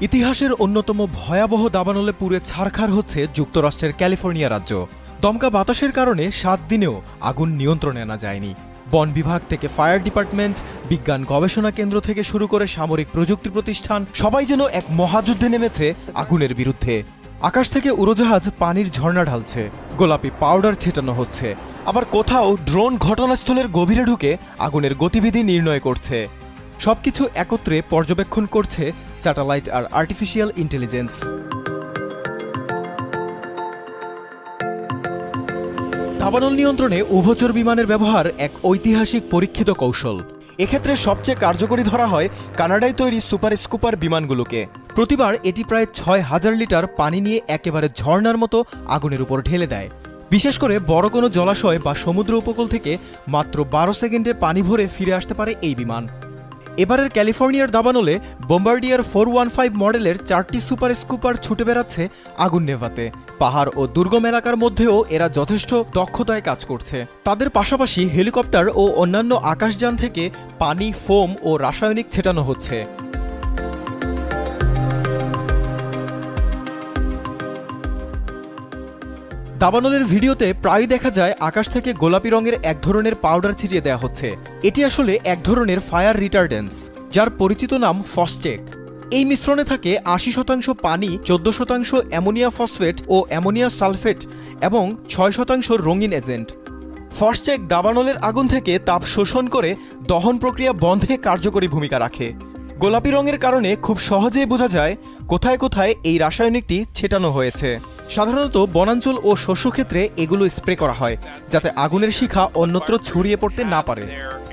ইতিহাসের অন্যতম ভয়াবহ দাবানলে পুড়ে ছারখার হচ্ছে যুক্তরাষ্ট্রের ক্যালিফোর্নিয়া রাজ্য। দমকা বাতাসের কারণে সাত দিনেও আগুন নিয়ন্ত্রণে আনা যায়নি। বন বিভাগ থেকে ফায়ার ডিপার্টমেন্ট, বিজ্ঞান গবেষণা কেন্দ্র থেকে শুরু করে সামরিক প্রযুক্তি প্রতিষ্ঠান, সবাই যেন এক মহাযুদ্ধে নেমেছে আগুনের বিরুদ্ধে। আকাশ থেকে উড়োজাহাজ পানির ঝর্ণা ঢালছে, গোলাপি পাউডার ছেটানো হচ্ছে। আবার কোথাও ড্রোন ঘটনাস্থলের গভীরে ঢুকে আগুনের গতিবিধি নির্ণয় করছে। সবকিছু একত্রে পর্যবেক্ষণ করছে স্যাটেলাইট আর আর্টিফিশিয়াল ইন্টেলিজেন্স। দাবানল নিয়ন্ত্রণে উভচর বিমানের ব্যবহার এক ঐতিহাসিক পরীক্ষিত কৌশল। এক্ষেত্রে সবচেয়ে কার্যকরী ধরা হয় কানাডায় তৈরি সুপার স্কুপার বিমানগুলোকে। প্রতিবার এটি প্রায় ছয় হাজার লিটার পানি নিয়ে একেবারে ঝর্ণার মতো আগুনের উপর ঢেলে দেয়। বিশেষ করে বড় কোনো জলাশয় বা সমুদ্র উপকূল থেকে মাত্র বারো সেকেন্ডে পানি ভরে ফিরে আসতে পারে এই বিমান। এবারের ক্যালিফোর্নিয়ার দাবানলে বোম্বার্ডিয়ার ফোর ওয়ান ফাইভ মডেলের চারটি সুপার স্কুপার ছুটে বেড়াচ্ছে আগুন নেভাতে। পাহাড় ও দুর্গম এলাকার মধ্যেও এরা যথেষ্ট দক্ষতায় কাজ করছে। তাদের পাশাপাশি হেলিকপ্টার ও অন্যান্য আকাশযান থেকে পানি, ফোম ও রাসায়নিক ছেটানো হচ্ছে। দাবানলের ভিডিওতে প্রায়ই দেখা যায় আকাশ থেকে গোলাপি রঙের এক ধরনের পাউডার ছিটিয়ে দেওয়া হচ্ছে। এটি আসলে এক ধরনের ফায়ার রিটার্ডেন্স, যার পরিচিত নাম ফসচেক। এই মিশ্রণে থাকে আশি শতাংশ পানি, চোদ্দ শতাংশ অ্যামোনিয়া ফসফেট ও অ্যামোনিয়া সালফেট এবং ছয় শতাংশ রঙিন এজেন্ট। ফসচেক দাবানলের আগুন থেকে তাপ শোষণ করে দহন প্রক্রিয়া বন্ধে কার্যকরী ভূমিকা রাখে। গোলাপি রঙের কারণে খুব সহজেই বোঝা যায় কোথায় কোথায় এই রাসায়নিকটি ছেটানো হয়েছে। সাধারণত বনাঞ্চল ও শস্যক্ষেত্রে এগুলো স্প্রে করা হয় যাতে আগুনের শিখা অন্যত্র ছড়িয়ে পড়তে না পারে uh.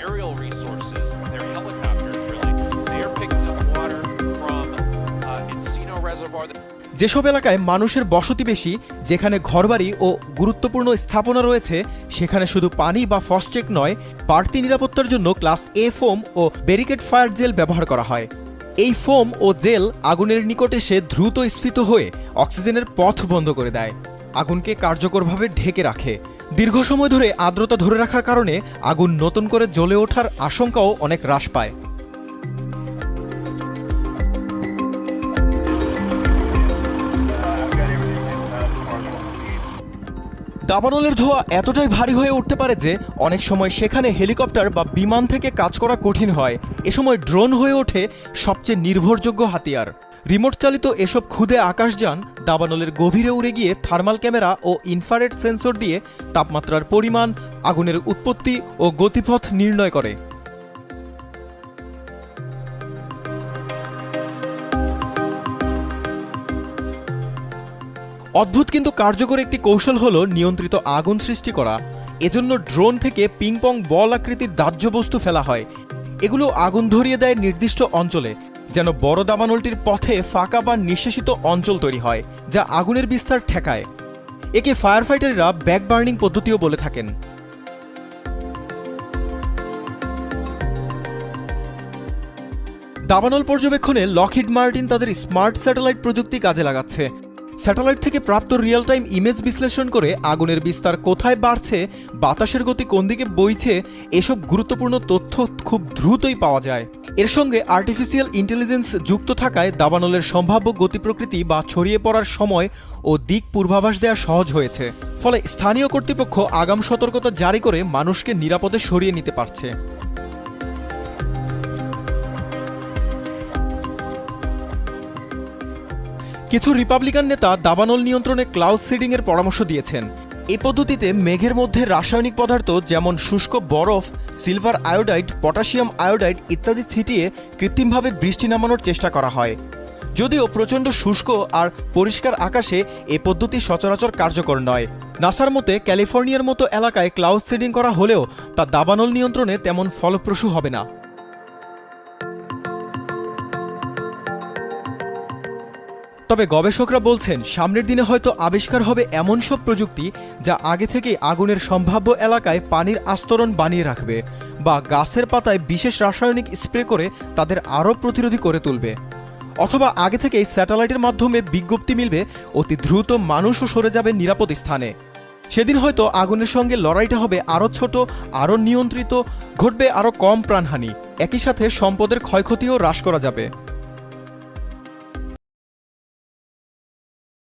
যেসব এলাকায় মানুষের বসতি বেশি যেখানে ঘরবাড়ি ও গুরুত্বপূর্ণ স্থাপনা রয়েছে সেখানে শুধু পানি বা ফসচেক নয় বাড়তি নিরাপত্তার জন্য ক্লাস এ ফোম ও ব্যারিকেড ফায়ার জেল ব্যবহার করা হয় এই ফোম ও জেল আগুনের নিকট এসে দ্রুত স্ফীত হয়ে অক্সিজেনের পথ বন্ধ করে দেয়। আগুনকে কার্যকরভাবে ঢেকে রাখে। দীর্ঘ সময় ধরে আর্দ্রতা ধরে রাখার কারণে আগুন নতুন করে জ্বলে ওঠার আশঙ্কাও অনেক হ্রাস পায়। দাবানলের ধোয়া এতটাই ভারী হয়ে উঠতে পারে যে অনেক সময় সেখানে হেলিকপ্টার বা বিমান থেকে কাজ করা কঠিন হয়। এ সময় ড্রোন হয়ে ওঠে সবচেয়ে নির্ভরযোগ্য হাতিয়ার। রিমোট চালিত এসব ক্ষুদে আকাশযান দাবানলের গভীরে উড়ে গিয়ে থার্মাল ক্যামেরা ও ইনফ্রারেড সেন্সর দিয়ে তাপমাত্রার পরিমাণ, আগুনের উৎপত্তি ও গতিপথ নির্ণয় করে। অদ্ভুত কিন্তু কার্যকর একটি কৌশল হলো নিয়ন্ত্রিত আগুন সৃষ্টি করা। এজন্য ড্রোন থেকে পিংপং বল আকৃতির দাহ্য বস্তু ফেলা হয়। এগুলো আগুন ধরিয়ে দেয় নির্দিষ্ট অঞ্চলে, যেন বড় দাবানলটির পথে ফাঁকা বা নিঃশেষিত অঞ্চল তৈরি হয়, যা আগুনের বিস্তার ঠেকায়। একে ফায়ার ফাইটাররা ব্যাক বার্নিং পদ্ধতিও বলে থাকেন। দাবানল পর্যবেক্ষণে লকহিড মার্টিন তাদের স্মার্ট স্যাটেলাইট প্রযুক্তি কাজে লাগাচ্ছে। স্যাটেলাইট থেকে প্রাপ্ত রিয়েল টাইম ইমেজ বিশ্লেষণ করে আগুনের বিস্তার কোথায় বাড়ছে, বাতাসের গতি কোন দিকে বইছে, এসব গুরুত্বপূর্ণ তথ্য খুব দ্রুতই পাওয়া যায়। এর সঙ্গে আর্টিফিশিয়াল ইন্টেলিজেন্স যুক্ত থাকায় দাবানলের সম্ভাব্য গতি প্রকৃতি বা ছড়িয়ে পড়ার সময় ও দিক পূর্বাভাস দেওয়া সহজ হয়েছে। ফলে স্থানীয় কর্তৃপক্ষ আগাম সতর্কতা জারি করে মানুষকে নিরাপদে সরিয়ে নিতে পারছে। কিছু রিপাবলিকান নেতা দাবানল নিয়ন্ত্রণে ক্লাউড সিডিং এর পরামর্শ দিয়েছেন। এই পদ্ধতিতে মেঘের মধ্যে রাসায়নিক পদার্থ যেমন শুষ্ক বরফ সিলভার আয়োডাইড পটাশিয়াম আয়োডাইড ইত্যাদি ছিটিয়ে কৃত্রিমভাবে বৃষ্টি নামানোর চেষ্টা করা হয়। যদিও প্রচণ্ড শুষ্ক আর পরিষ্কার আকাশে এ পদ্ধতি সচরাচর কার্যকর নয়। নাসার মতে ক্যালিফোর্নিয়ার মতো এলাকায় ক্লাউড সিডিং করা হলেও তা দাবানল নিয়ন্ত্রণে তেমন ফলপ্রসূ হবে না। তবে গবেষকরা বলছেন, সামনের দিনে হয়তো আবিষ্কার হবে এমন সব প্রযুক্তি যা আগে থেকেই আগুনের সম্ভাব্য এলাকায় পানির আস্তরণ বানিয়ে রাখবে বা গাছের পাতায় বিশেষ রাসায়নিক স্প্রে করে তাদের আরও প্রতিরোধী করে তুলবে। অথবা আগে থেকেই স্যাটেলাইটের মাধ্যমে বিজ্ঞপ্তি মিলবে, অতি দ্রুত মানুষও সরে যাবে নিরাপদ স্থানে। সেদিন হয়তো আগুনের সঙ্গে লড়াইটা হবে আরও ছোট, আরও নিয়ন্ত্রিত, ঘটবে আরও কম প্রাণহানি। একই সাথে সম্পদের ক্ষয়ক্ষতিও হ্রাস করা যাবে।